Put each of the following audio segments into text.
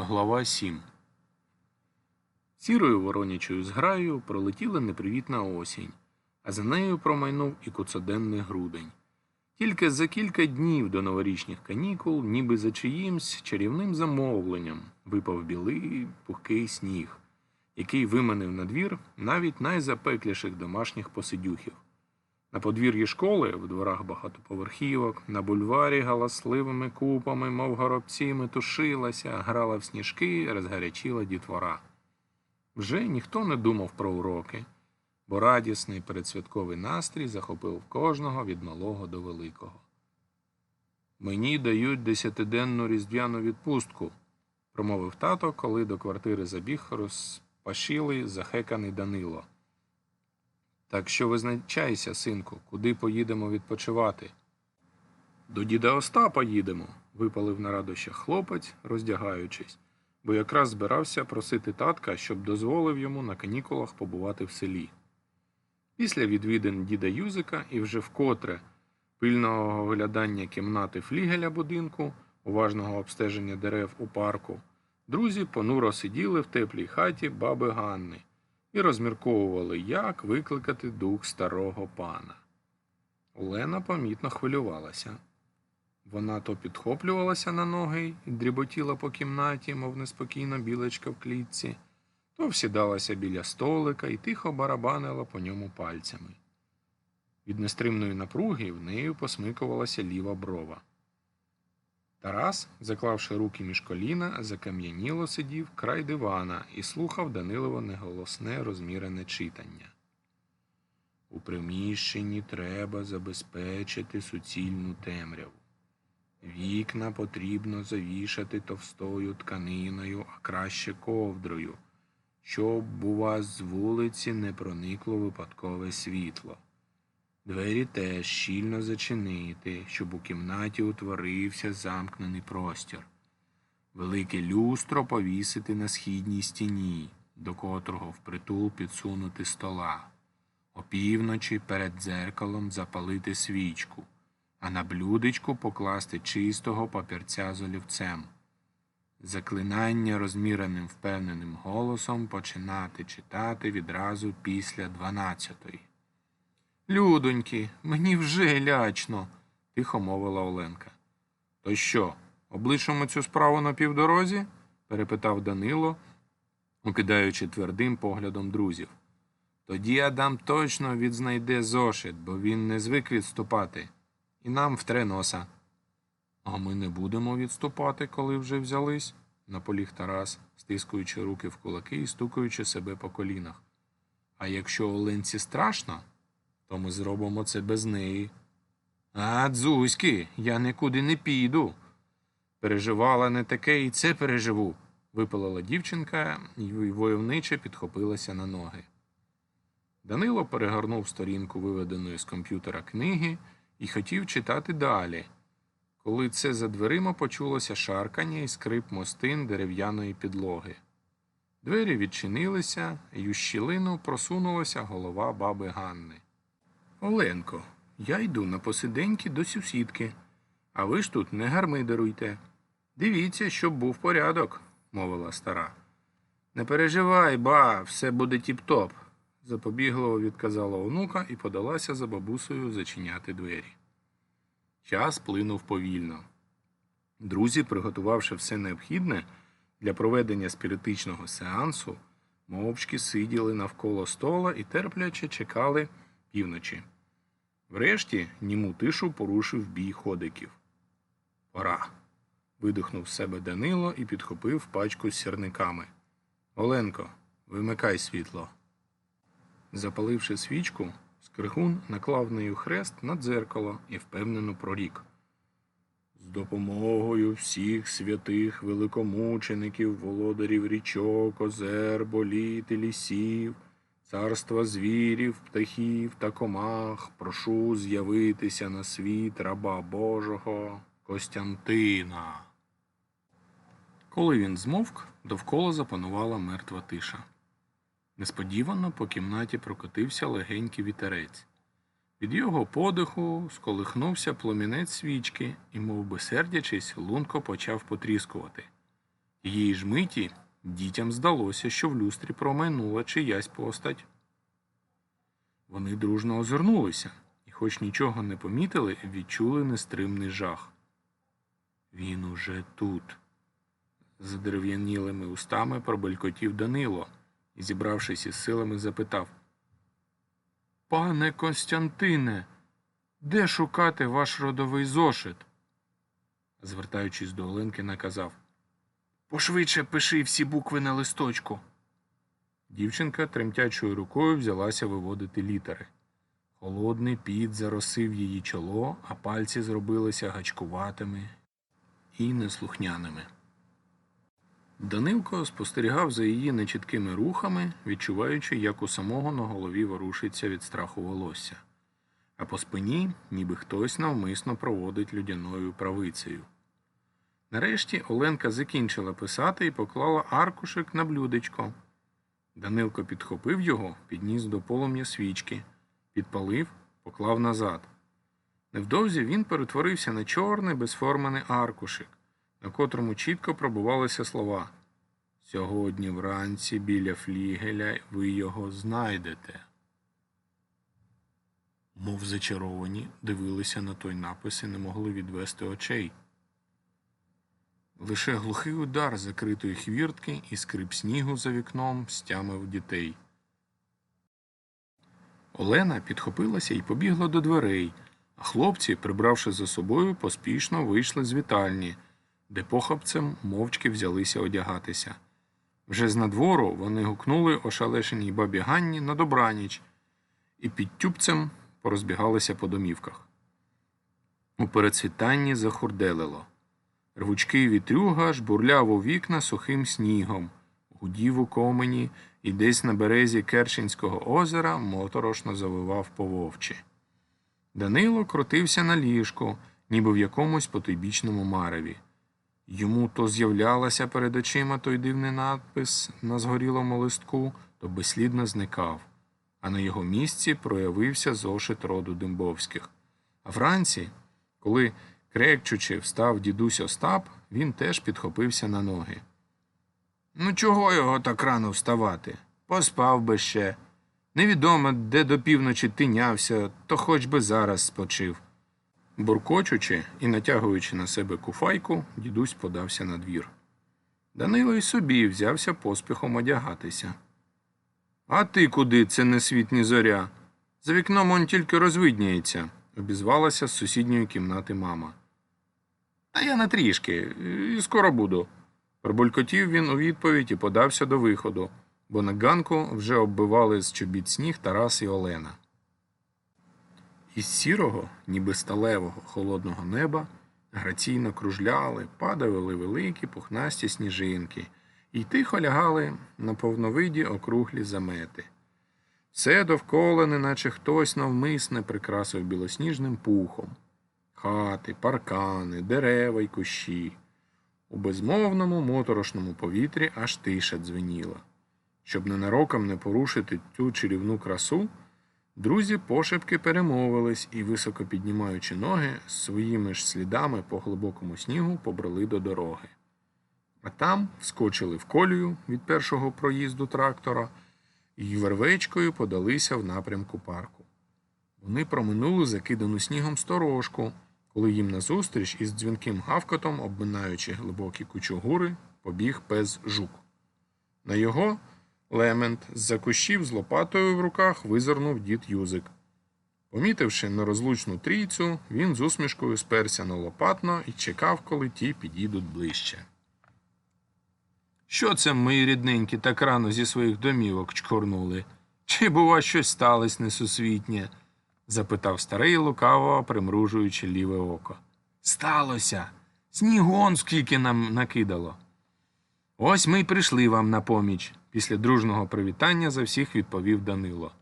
Глава 7 Сірою воронячою зграєю пролетіла непривітна осінь, а за нею промайнув і куцоденний грудень. Тільки за кілька днів до новорічних канікул, ніби за чиїмсь чарівним замовленням, випав білий пухкий сніг, який виманив на двір навіть найзапекліших домашніх посидюхів. На подвір'ї школи, в дворах багатоповерхівок, на бульварі галасливими купами, мов горобці, метушилася, грала в сніжки, розгарячіла дітвора. Вже ніхто не думав про уроки, бо радісний передсвятковий настрій захопив кожного від малого до великого. Мені дають десятиденну різдвяну відпустку, промовив тато, коли до квартири забіг розпашілий захеканий Данило. Так що визначайся, синку, куди поїдемо відпочивати. До діда Остапа їдемо, випалив на радощах хлопець, роздягаючись, бо якраз збирався просити татка, щоб дозволив йому на канікулах побувати в селі. Після відвідин діда Юзика і вже вкотре пильного оглядання кімнати флігеля будинку, уважного обстеження дерев у парку, друзі понуро сиділи в теплій хаті баби Ганни і розмірковували, як викликати дух старого пана. Олена помітно хвилювалася. Вона то підхоплювалася на ноги і дріботіла по кімнаті, мов неспокійна білочка в клітці, то всідалася біля столика і тихо барабанила по ньому пальцями. Від нестримної напруги в нею посмикувалася ліва брова. Тарас, заклавши руки між коліна, закам'яніло сидів край дивана і слухав Данилово неголосне розмірене читання. У приміщенні треба забезпечити суцільну темряву. Вікна потрібно завішати товстою тканиною, а краще ковдрою, щоб у вас з вулиці не проникло випадкове світло. Двері теж щільно зачинити, щоб у кімнаті утворився замкнений простір. Велике люстро повісити на східній стіні, до котрого впритул підсунути стола. Опівночі перед дзеркалом запалити свічку, а на блюдечку покласти чистого папірця з олівцем. Заклинання розміреним впевненим голосом починати читати відразу після дванадцятої. Людоньки, мені вже лячно, тихо мовила Оленка. То що, облишимо цю справу на півдорозі? перепитав Данило, укидаючи твердим поглядом друзів. Тоді Адам точно відзнайде зошит, бо він не звик відступати, і нам втре носа. А ми не будемо відступати, коли вже взялись, наполіг Тарас, стискуючи руки в кулаки і стукаючи себе по колінах. А якщо Оленці страшно, то ми зробимо це без неї. А, дзузьки, я нікуди не піду. Переживала не таке і це переживу, випалила дівчинка і войовниче підхопилася на ноги. Данило перегорнув сторінку виведеної з комп'ютера книги і хотів читати далі, коли це за дверима почулося шаркання і скрип мостин дерев'яної підлоги. Двері відчинилися, і у щілину просунулася голова баби Ганни. Оленко, я йду на посиденьки до сусідки, а ви ж тут не гармидеруйте. Дивіться, щоб був порядок, мовила стара. Не переживай, ба, все буде тіп-топ, запобігливо відказала онука і подалася за бабусею зачиняти двері. Час плинув повільно. Друзі, приготувавши все необхідне для проведення спіритичного сеансу, мовчки сиділи навколо стола і терпляче чекали півночі. Врешті німу тишу порушив бій ходиків. Пора. видихнув з себе Данило і підхопив пачку з сірниками. Оленко, вимикай світло. Запаливши свічку, скригун наклав нею хрест на дзеркало і впевнено прорік. З допомогою всіх святих великомучеників, володарів річок, озер, боліт і лісів, царства звірів, птахів та комах, прошу з'явитися на світ раба Божого Костянтина. Коли він змовк, довкола запанувала мертва тиша. Несподівано по кімнаті прокотився легенький вітерець. Від його подиху сколихнувся пломінець свічки і, мов би сердячись, лунко почав потріскувати. Тієї ж миті дітям здалося, що в люстрі промайнула чиясь постать. Вони дружно озирнулися і, хоч нічого не помітили, відчули нестримний жах. Він уже тут. З устами пробелькотів Данило і, зібравшись із силами, запитав Пане Константине, де шукати ваш родовий зошит? Звертаючись до Оленки, наказав Пошвидше пиши всі букви на листочку. Дівчинка тремтячою рукою взялася виводити літери. Холодний піт заросив її чоло, а пальці зробилися гачкуватими і неслухняними. Данилко спостерігав за її нечіткими рухами, відчуваючи, як у самого на голові ворушиться від страху волосся, а по спині, ніби хтось навмисно проводить людяною правицею. Нарешті Оленка закінчила писати і поклала аркушик на блюдечко. Данилко підхопив його, підніс до полум'я свічки, підпалив, поклав назад. Невдовзі він перетворився на чорний безформений аркушик, на котрому чітко пробувалися слова Сьогодні вранці біля флігеля ви його знайдете. Мов зачаровані, дивилися на той напис і не могли відвести очей. Лише глухий удар закритої хвіртки і скрип снігу за вікном стямив дітей. Олена підхопилася і побігла до дверей, а хлопці, прибравши за собою, поспішно вийшли з вітальні, де похапцем мовчки взялися одягатися. Вже з надвору вони гукнули ошалешеній бабі Ганні на добраніч і під тюбцем порозбігалися по домівках. У перецвітанні захурделило. Рвучкий вітрюга жбурляв у вікна сухим снігом, гудів у комені і десь на березі Керченського озера моторошно завивав по вовчі. Данило крутився на ліжку, ніби в якомусь потойбічному мареві. Йому то з'являлася перед очима той дивний надпис на згорілому листку, то безслідно зникав, а на його місці проявився зошит роду Дембовських. А вранці, коли крекчучи встав дідусь Остап, він теж підхопився на ноги. Ну, чого його так рано вставати? Поспав би ще. Невідомо, де до півночі тинявся, то хоч би зараз спочив. Буркочучи і натягуючи на себе куфайку, дідусь подався на двір. Данило й собі взявся поспіхом одягатися. А ти куди це не світ, зоря? За вікном он тільки розвидняється, обізвалася з сусідньої кімнати мама. Та я на трішки, і скоро буду. Пробулькотів він у відповідь і подався до виходу, бо на ганку вже оббивали з чобіт сніг Тарас і Олена. Із сірого, ніби сталевого, холодного неба граційно кружляли, падали великі пухнасті сніжинки і тихо лягали на повновиді округлі замети. Все довкола, неначе хтось навмисне прикрасив білосніжним пухом хати, паркани, дерева й кущі. У безмовному моторошному повітрі аж тиша дзвеніла. Щоб ненароком не порушити цю чарівну красу, друзі пошепки перемовились і, високо піднімаючи ноги, своїми ж слідами по глибокому снігу побрели до дороги. А там вскочили в колію від першого проїзду трактора і вервечкою подалися в напрямку парку. Вони проминули закидану снігом сторожку, коли їм назустріч із дзвінким гавкотом, обминаючи глибокі кучугури, побіг пес жук. На його лемент з-за кущів з лопатою в руках визирнув дід Юзик. Помітивши нерозлучну трійцю, він з усмішкою сперся на лопатно і чекав, коли ті підійдуть ближче. Що це мої рідненькі так рано зі своїх домівок чкорнули? Чи, бува, щось сталося несусвітнє? запитав старий лукаво, примружуючи ліве око. Сталося. Снігон скільки нам накидало. Ось ми й прийшли вам на поміч, після дружного привітання за всіх відповів Данило.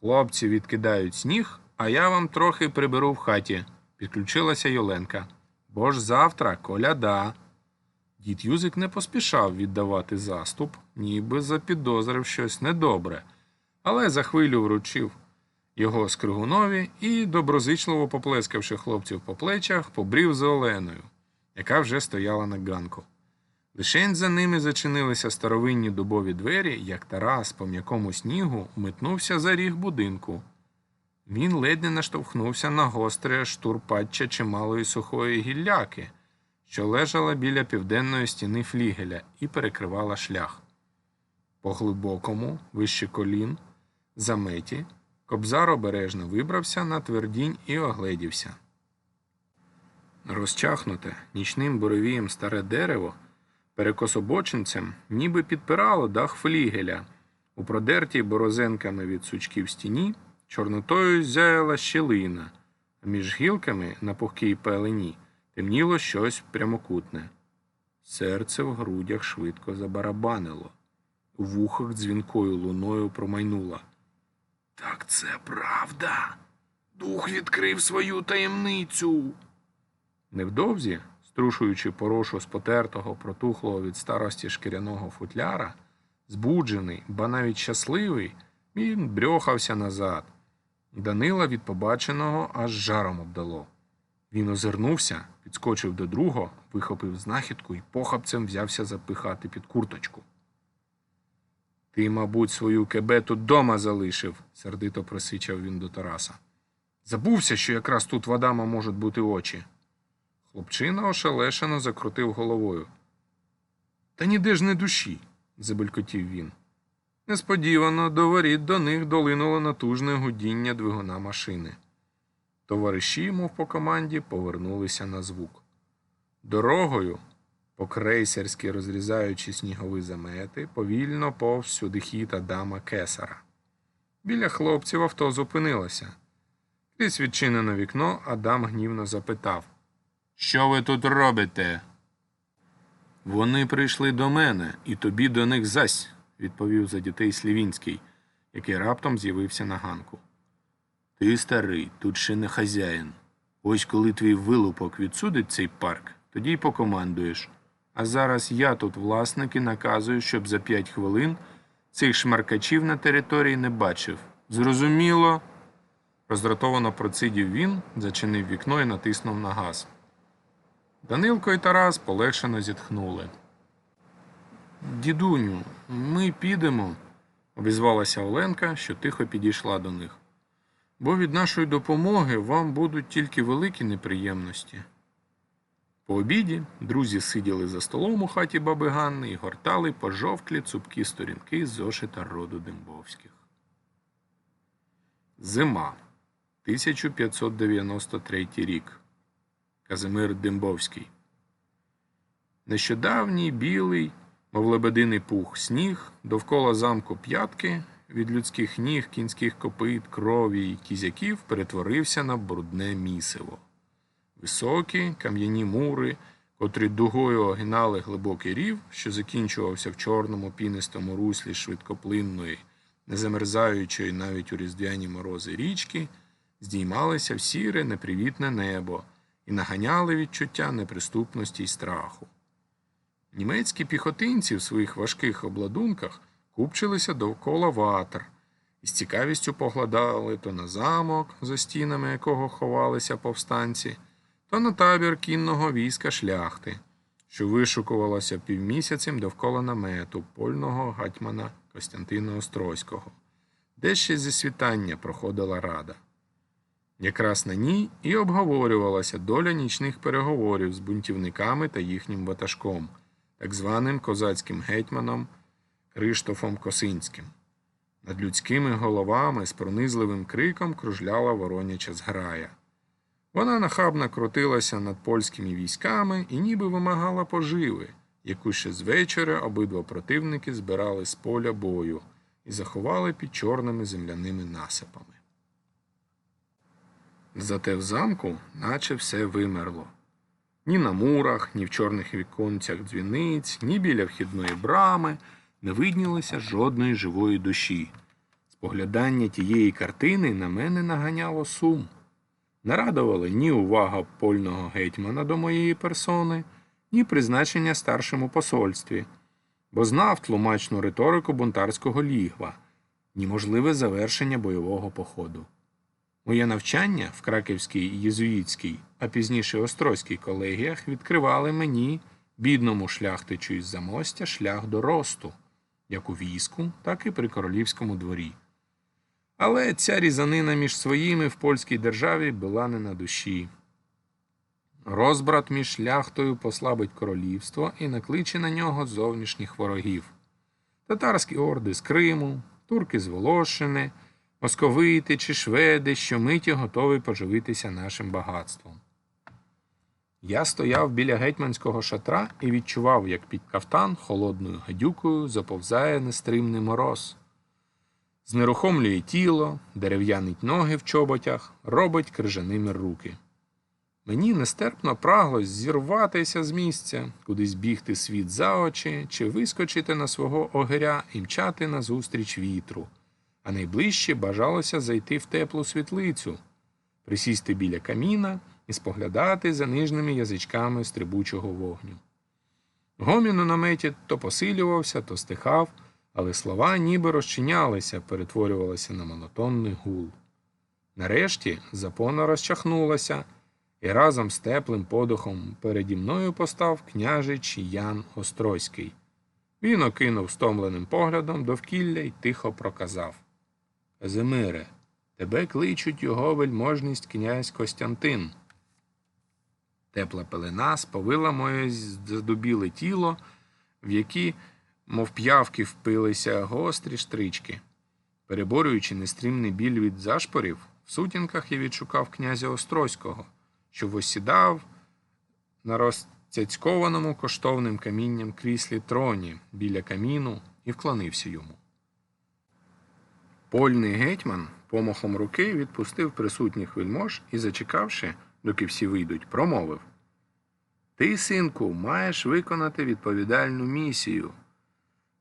Хлопці відкидають сніг, а я вам трохи приберу в хаті, підключилася Йоленка. Бо ж завтра коляда. Дід Юзик не поспішав віддавати заступ, ніби запідозрив щось недобре, але за хвилю вручив його скригунові і, доброзичливо поплескавши хлопців по плечах, побрів за Оленою, яка вже стояла на ганку. Лишень за ними зачинилися старовинні дубові двері, як Тарас по м'якому снігу метнувся за ріг будинку. Він ледь не наштовхнувся на гостре штурпатча чималої сухої гілляки, що лежала біля південної стіни флігеля і перекривала шлях. По глибокому, вище колін, заметі, кобзар обережно вибрався на твердінь і огледівся. Розчахнуте нічним буревієм старе дерево перекособочинцем ніби підпирало дах флігеля. У продертій борозенками від сучків стіні чорнотою зяяла щілина, а між гілками на пухкій пелені темніло щось прямокутне. Серце в грудях швидко забарабанило, у вухах дзвінкою луною промайнуло. Так це правда. Дух відкрив свою таємницю. Невдовзі, струшуючи порошу з потертого, протухлого від старості шкіряного футляра, збуджений, ба навіть щасливий, він брьохався назад. Данила від побаченого аж жаром обдало. Він озирнувся, підскочив до другого, вихопив знахідку і похапцем взявся запихати під курточку. Ти, мабуть, свою кебету дома залишив, сердито просичав він до Тараса. Забувся, що якраз тут в Адама можуть бути очі. Хлопчина ошелешено закрутив головою. Та ніде ж не душі, забелькотів він. Несподівано до воріт до них долинуло натужне гудіння двигуна машини. Товариші, мов по команді, повернулися на звук. Дорогою, по крейсерськи розрізаючи снігові замети, повільно повз сюди хід Адама Кесара. Біля хлопців авто зупинилося. Крізь відчинено вікно, Адам гнівно запитав Що ви тут робите? Вони прийшли до мене, і тобі до них зась, відповів за дітей Слівінський, який раптом з'явився на ганку. Ти старий, тут ще не хазяїн. Ось коли твій вилупок відсудить цей парк, тоді й покомандуєш. А зараз я тут власник і наказую, щоб за п'ять хвилин цих шмаркачів на території не бачив. Зрозуміло. Роздратовано процидів він, зачинив вікно і натиснув на газ. Данилко і Тарас полегшено зітхнули. Дідуню, ми підемо, обізвалася Оленка, що тихо підійшла до них. Бо від нашої допомоги вам будуть тільки великі неприємності. По обіді друзі сиділи за столом у хаті баби Ганни і гортали пожовклі цупкі сторінки зошита роду Дембовських. Зима. 1593 рік. Казимир Дембовський. Нещодавній білий, мов лебединий пух, сніг, довкола замку п'ятки від людських ніг, кінських копит, крові й кізяків перетворився на брудне місиво. Високі кам'яні мури, котрі дугою огинали глибокий рів, що закінчувався в чорному пінистому руслі швидкоплинної, не замерзаючої навіть у різдвяні морози річки, здіймалися в сіре непривітне небо і наганяли відчуття неприступності й страху. Німецькі піхотинці в своїх важких обладунках купчилися довкола ватр і з цікавістю поглядали то на замок, за стінами якого ховалися повстанці, то на табір кінного війська шляхти, що вишукувалося півмісяцем довкола намету польного гатьмана Костянтина Острозького, де ще зі світання проходила рада. Якраз на ній і обговорювалася доля нічних переговорів з бунтівниками та їхнім ватажком, так званим козацьким гетьманом Криштофом Косинським. Над людськими головами з пронизливим криком кружляла вороняча зграя. Вона нахабно крутилася над польськими військами і ніби вимагала поживи, яку ще з вечора обидва противники збирали з поля бою і заховали під чорними земляними насипами. Зате в замку наче все вимерло. Ні на мурах, ні в чорних віконцях дзвіниць, ні біля вхідної брами не виднілося жодної живої душі. Споглядання тієї картини на мене наганяло сум. Не радували ні увага польного гетьмана до моєї персони, ні призначення старшому посольстві, бо знав тлумачну риторику бунтарського лігва, ні можливе завершення бойового походу. Моє навчання в Краківській єзуїтській, а пізніше Острозькій колегіях відкривали мені бідному шляхтичу із замостя шлях до росту, як у війську, так і при королівському дворі. Але ця різанина між своїми в польській державі була не на душі. Розбрат між шляхтою послабить королівство і накличе на нього зовнішніх ворогів. Татарські орди з Криму, турки з Волошини, московити чи шведи, що миті готові поживитися нашим багатством. Я стояв біля гетьманського шатра і відчував, як під кафтан холодною гадюкою заповзає нестримний мороз. Знерухомлює тіло, дерев'янить ноги в чоботях, робить крижаними руки. Мені нестерпно праглось зірватися з місця, кудись бігти світ за очі, чи вискочити на свого огиря і мчати назустріч вітру, а найближче бажалося зайти в теплу світлицю, присісти біля каміна і споглядати за нижними язичками стрибучого вогню. Гомін у наметі то посилювався, то стихав, але слова ніби розчинялися, перетворювалися на монотонний гул. Нарешті запона розчахнулася, і разом з теплим подухом переді мною постав княжич Ян Острозький. Він окинув стомленим поглядом довкілля й тихо проказав Казимире, тебе кличуть його вельможність князь Костянтин. Тепла пелена сповила моє задубіле тіло, в які, мов п'явки, впилися гострі штрички. Переборюючи нестримний біль від зашпорів, в сутінках я відшукав князя Острозького, що восідав на розцяцькованому коштовним камінням кріслі троні біля каміну і вклонився йому. Польний гетьман помахом руки відпустив присутніх вельмож і, зачекавши, доки всі вийдуть, промовив Ти, синку, маєш виконати відповідальну місію.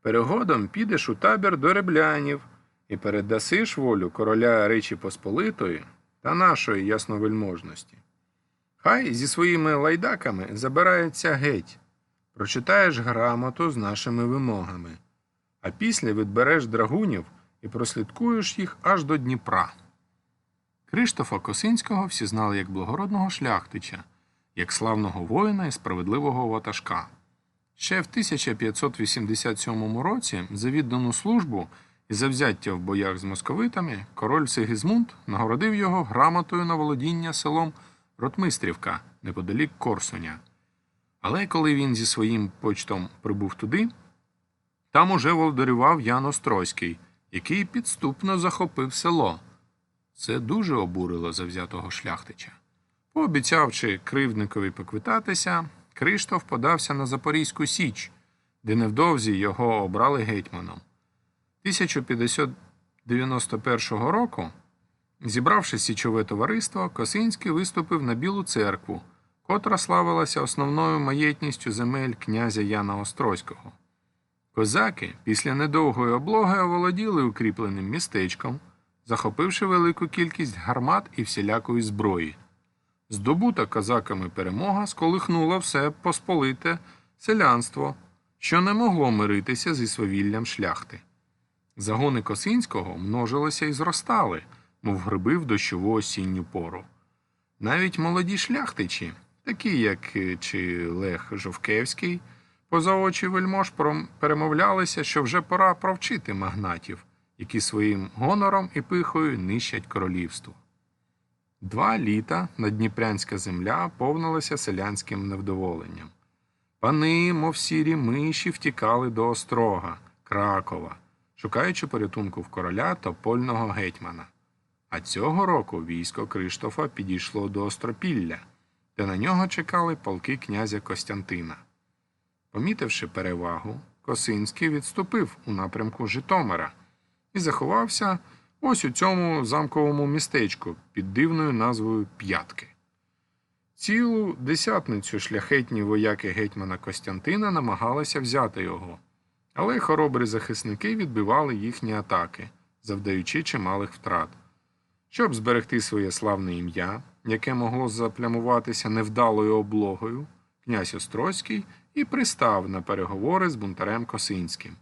Перегодом підеш у табір до реблянів і передасиш волю короля Речі Посполитої та нашої ясновельможності. Хай зі своїми лайдаками забирається геть, прочитаєш грамоту з нашими вимогами, а після відбереш драгунів і прослідкуєш їх аж до Дніпра. Криштофа Косинського всі знали як благородного шляхтича, як славного воїна і справедливого ватажка. Ще в 1587 році за віддану службу і за взяття в боях з московитами король Сигізмунд нагородив його грамотою на володіння селом Ротмистрівка неподалік Корсуня. Але коли він зі своїм почтом прибув туди, там уже володарював Ян Острозький, який підступно захопив село. Це дуже обурило завзятого шляхтича. Пообіцявши кривдникові поквитатися, Криштоф подався на Запорізьку Січ, де невдовзі його обрали гетьманом. 1591 року, зібравши січове товариство, Косинський виступив на Білу церкву, котра славилася основною маєтністю земель князя Яна Острозького. Козаки після недовгої облоги оволоділи укріпленим містечком, захопивши велику кількість гармат і всілякої зброї. Здобута козаками перемога сколихнула все посполите селянство, що не могло миритися зі свавіллям шляхти. Загони Косинського множилися і зростали, мов гриби в дощову осінню пору. Навіть молоді шляхтичі, такі як е, чи Лех Жовкевський, поза очі вельмож перемовлялися, що вже пора провчити магнатів, які своїм гонором і пихою нищать королівство. Два літа надніпрянська земля повнилася селянським невдоволенням. Пани, мов сірі миші, втікали до Острога, Кракова, шукаючи порятунку в короля та польного гетьмана. А цього року військо Криштофа підійшло до Остропілля, де на нього чекали полки князя Костянтина. Помітивши перевагу, Косинський відступив у напрямку Житомира і заховався ось у цьому замковому містечку під дивною назвою П'ятки. Цілу десятницю шляхетні вояки гетьмана Костянтина намагалися взяти його, але хоробрі захисники відбивали їхні атаки, завдаючи чималих втрат. Щоб зберегти своє славне ім'я, яке могло заплямуватися невдалою облогою, князь Острозький і пристав на переговори з бунтарем Косинським.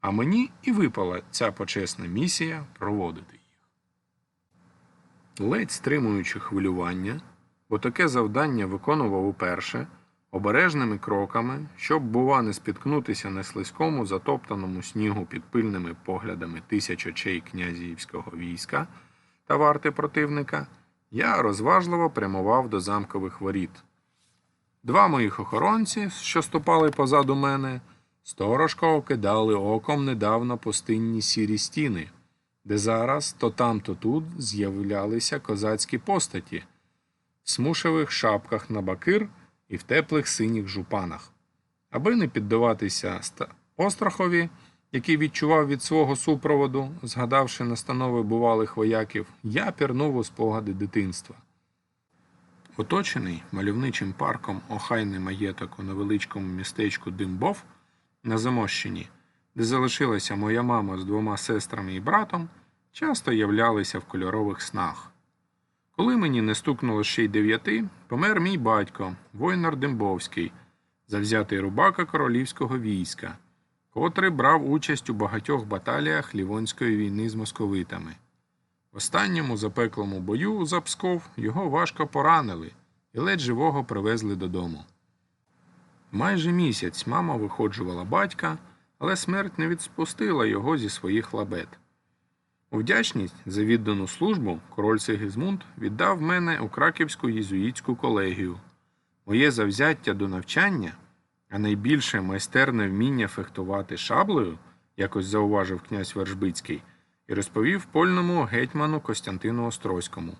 А мені і випала ця почесна місія проводити їх. Ледь стримуючи хвилювання, бо таке завдання виконував уперше, Обережними кроками, щоб, бува, не спіткнутися на слизькому затоптаному снігу під пильними поглядами тисяч очей князівського війська та варти противника, я розважливо прямував до замкових воріт. Два моїх охоронці, що ступали позаду мене, сторожко окидали оком недавно пустинні сірі стіни, де зараз то там, то тут з'являлися козацькі постаті в смушевих шапках на бакир і в теплих синіх жупанах. Аби не піддаватися острахові, який відчував від свого супроводу, згадавши настанови бувалих вояків, я пірнув у спогади дитинства. Оточений мальовничим парком охайний маєток у невеличкому містечку Димбов на Замощині, де залишилася моя мама з двома сестрами і братом, часто являлися в кольорових снах. Коли мені не стукнуло ще й дев'яти, помер мій батько, воїнар Дембовський, завзятий рубака королівського війська, котрий брав участь у багатьох баталіях Лівонської війни з московитами. В останньому запеклому бою за Псков його важко поранили і ледь живого привезли додому. Майже місяць мама виходжувала батька, але смерть не відспустила його зі своїх лабет. У вдячність за віддану службу король Сигізмунд віддав мене у Краківську єзуїтську колегію. Моє завзяття до навчання, а найбільше майстерне вміння фехтувати шаблею, якось зауважив князь Вершбицький, і розповів польному гетьману Костянтину Острозькому.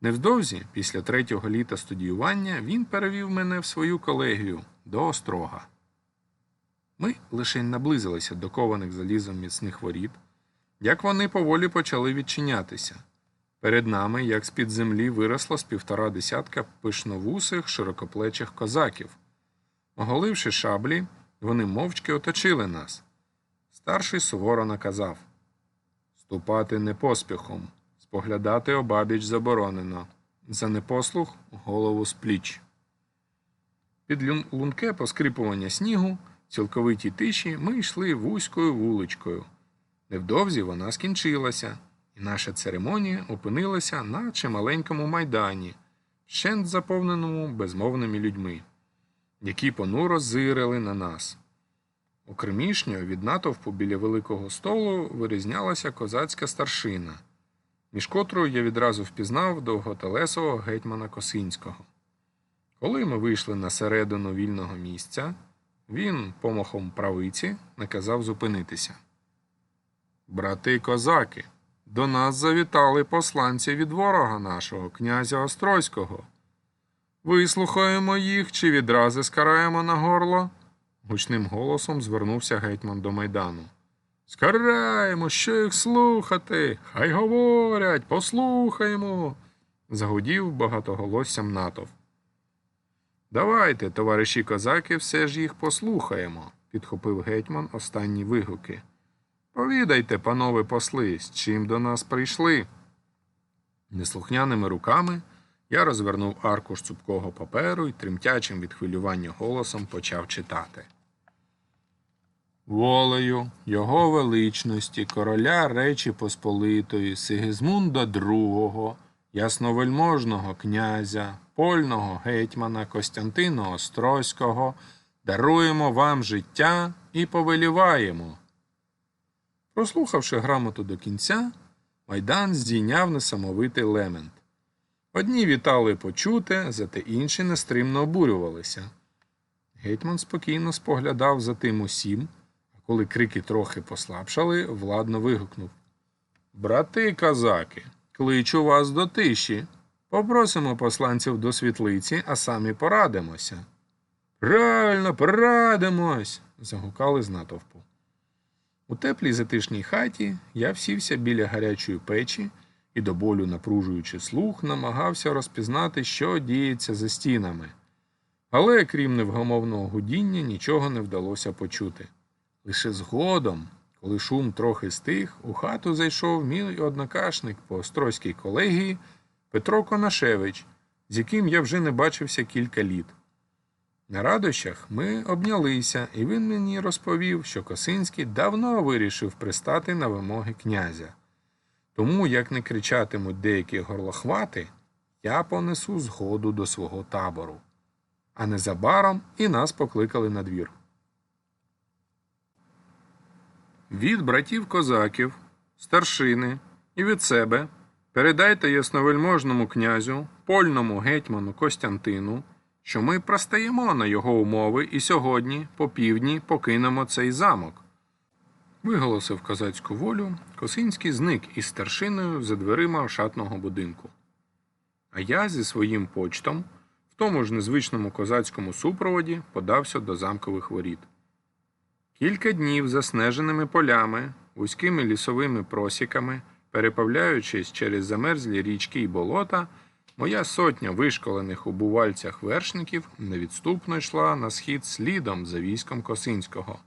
Невдовзі, після третього літа студіювання, він перевів мене в свою колегію до Острога. Ми лише наблизилися до кованих залізом міцних воріт, як вони поволі почали відчинятися. Перед нами, як з-під землі, виросло з півтора десятка пишновусих, широкоплечих козаків. Оголивши шаблі, вони мовчки оточили нас. Старший суворо наказав ступати не поспіхом, споглядати обабіч заборонено. За непослух голову з пліч. Під лунке поскрипування снігу, цілковитій тиші, ми йшли вузькою вуличкою. Невдовзі вона скінчилася, і наша церемонія опинилася на чималенькому майдані, щент заповненому безмовними людьми, які понуро зирили на нас. Окремішньо від натовпу біля великого столу вирізнялася козацька старшина, між котрою я відразу впізнав довготелесого гетьмана Косинського. Коли ми вийшли на середину вільного місця, він помахом правиці наказав зупинитися. Брати козаки, до нас завітали посланці від ворога нашого, князя Острозького. Вислухаємо їх чи відрази скараємо на горло? гучним голосом звернувся гетьман до майдану. Скараємо, що їх слухати? Хай говорять, послухаємо. загудів багатоголоссям натовп. Давайте, товариші козаки, все ж їх послухаємо, підхопив гетьман останні вигуки. Повідайте, панове посли, з чим до нас прийшли. Неслухняними руками я розвернув аркуш цупкого паперу і тремтячим від хвилювання голосом почав читати. Волею його величності короля Речі Посполитої Сигизмунда II, ясновельможного князя, польного гетьмана Костянтина Острозького, даруємо вам життя і повеліваємо. Прослухавши грамоту до кінця, майдан здійняв несамовитий лемент. Одні вітали почуте, зате інші нестримно обурювалися. Гетьман спокійно споглядав за тим усім, коли крики трохи послабшали, владно вигукнув Брати козаки, кличу вас до тиші. Попросимо посланців до світлиці, а самі порадимося. Правильно, порадимось. загукали з натовпу. У теплій затишній хаті я всівся біля гарячої печі і до болю напружуючи слух, намагався розпізнати, що діється за стінами. Але, крім невгамовного гудіння, нічого не вдалося почути. Лише згодом, коли шум трохи стих, у хату зайшов мій однокашник по Острозькій колегії Петро Конашевич, з яким я вже не бачився кілька літ. На радощах ми обнялися, і він мені розповів, що Косинський давно вирішив пристати на вимоги князя. Тому, як не кричатимуть деякі горлохвати, я понесу згоду до свого табору. А незабаром і нас покликали на двір. Від братів козаків, старшини і від себе передайте ясновельможному князю, польному гетьману Костянтину, що ми простаємо на його умови і сьогодні, по півдні, покинемо цей замок. Виголосив козацьку волю, Косинський зник із старшиною за дверима шатного будинку. А я зі своїм почтом, в тому ж незвичному козацькому супроводі, подався до замкових воріт. Кілька днів заснеженими полями, вузькими лісовими просіками, переправляючись через замерзлі річки й болота, моя сотня вишколених у бувальцях вершників невідступно йшла на схід слідом за військом Косинського.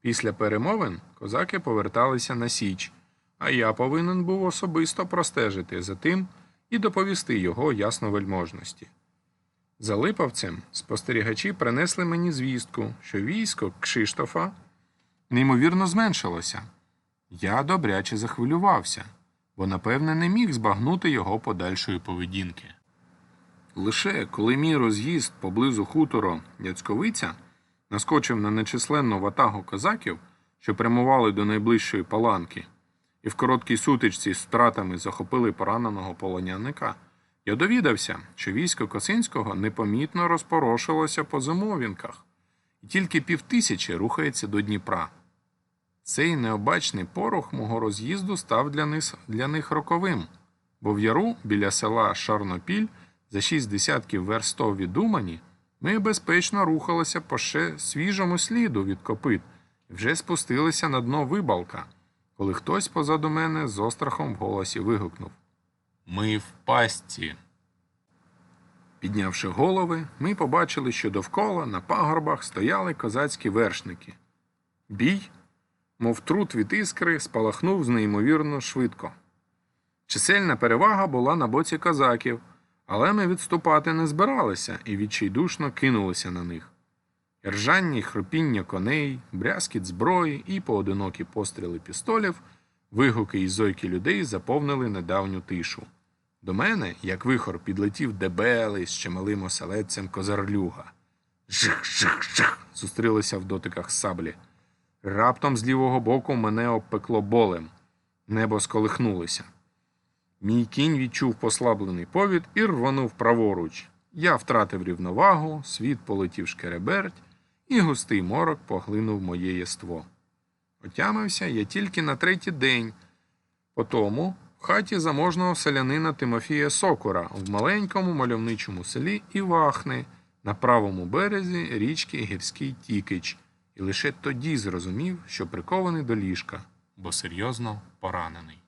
Після перемовин козаки поверталися на Січ, а я повинен був особисто простежити за тим і доповісти його ясновельможності. За липовцем спостерігачі принесли мені звістку, що військо Кшиштофа неймовірно зменшилося. Я добряче захвилювався, бо напевне не міг збагнути його подальшої поведінки. Лише коли мій роз'їзд поблизу хутору Яцьковиця наскочив на нечисленну ватагу козаків, що прямували до найближчої паланки, і в короткій сутичці з втратами захопили пораненого полоняника, я довідався, що військо Косинського непомітно розпорошилося по зимовінках, і тільки півтисячі рухається до Дніпра. Цей необачний порох мого роз'їзду став для них, для них роковим, бо в яру біля села Шарнопіль за шість десятків верстов від Умані ми безпечно рухалися по ще свіжому сліду від копит і вже спустилися на дно вибалка, коли хтось позаду мене з острахом в голосі вигукнув Ми в пастці. Піднявши голови, ми побачили, що довкола на пагорбах стояли козацькі вершники. Бій, мов трут від іскри, спалахнув неймовірно швидко. Чисельна перевага була на боці козаків, але ми відступати не збиралися і відчайдушно кинулися на них. Ржання й хропіння коней, брязкіт зброї і поодинокі постріли пістолів, вигуки і зойки людей заповнили недавню тишу. До мене, як вихор, підлетів дебелий з чималим оселедцем козарлюга. Жих, жих, жих. зустрілися в дотиках саблі. Раптом з лівого боку мене обпекло болем. Небо сколихнулося. Мій кінь відчув послаблений повід і рвонув праворуч. Я втратив рівновагу, світ полетів шкереберть, і густий морок поглинув моє єство. Отямився я тільки на третій день. Потому в хаті заможного селянина Тимофія Сокора в маленькому мальовничому селі Івахни на правому березі річки Гірський Тікич, і лише тоді зрозумів, що прикований до ліжка, бо серйозно поранений.